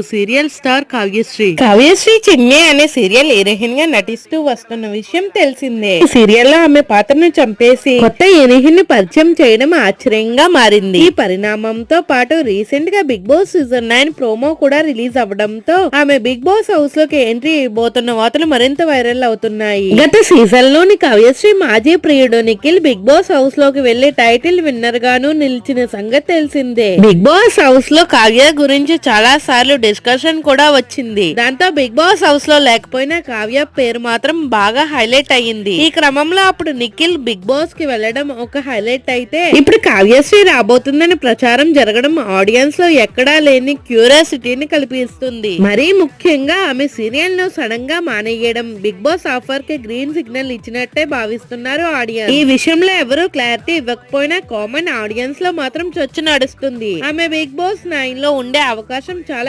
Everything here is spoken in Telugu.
సీరియల్ స్టార్ కావ్యశ్రీ కావ్యశ్రీ చిన్నే అనే సీరియల్ హీరోయిన్గా నటిస్తూ వస్తున్న విషయం తెలిసిందే. సీరియల్లో ఆమె పాత్రను చంపేసి కొత్త హీరోయిన్ని పరిచయం చేయడం ఆశ్చర్యంగా మారింది. ఈ పరిణామంతో పాటు రీసెంట్గా big boss season nine promo కూడా రిలీజ్ అవ్వడంతో ఆమె బిగ్ బాస్ హౌస్లోకి ఎంట్రీ ఇవ్వబోతున్న వార్తలు మరింత వైరల్ అవుతున్నాయి. గత సీజన్లోని కావ్యశ్రీ మాజీ ప్రియుడు నిఖిల్ బిగ్ బాస్ హౌస్లోకి వెళ్ళి టైటిల్ విన్నర్ గాను నిలిచిన సంగతి తెలిసిందే. బిగ్ బాస్ హౌస్లో కావ్య గురించి చాలా సార్లు డిస్కషన్ కూడా వచ్చింది. దాంతో బిగ్ బాస్ హౌస్లో లేకపోయినా కావ్య పేరు మాత్రం బాగా హైలైట్ అయ్యింది. ఈ క్రమంలో అప్పుడు నిఖిల్ బిగ్ బాస్కి వెళ్ళడం ఒక హైలైట్ అయితే ఇప్పుడు కావ్యశ్రీ రాబోతుందని ప్రచారం జరగడం ఆడియన్స్లో ఎక్కడా లేని క్యూరియాసిటీని కల్పిస్తుంది. మరీ ముఖ్యంగా ఆమె సీరియల్ను సడన్గా మానేయడం బిగ్ బాస్ ఆఫర్కి గ్రీన్ సిగ్నల్ ఇచ్చినట్టే భావిస్తున్నారు ఆడియన్స్ ఈ విషయంలో ఎవరూ క్లారిటీ ఇవ్వకపోయినా కామన్ ఆడియన్స్లో మాత్రం చొచ్చు నడుస్తుంది. ఆమె బిగ్ బాస్ నైన్లో ఉండే అవకాశం చాలా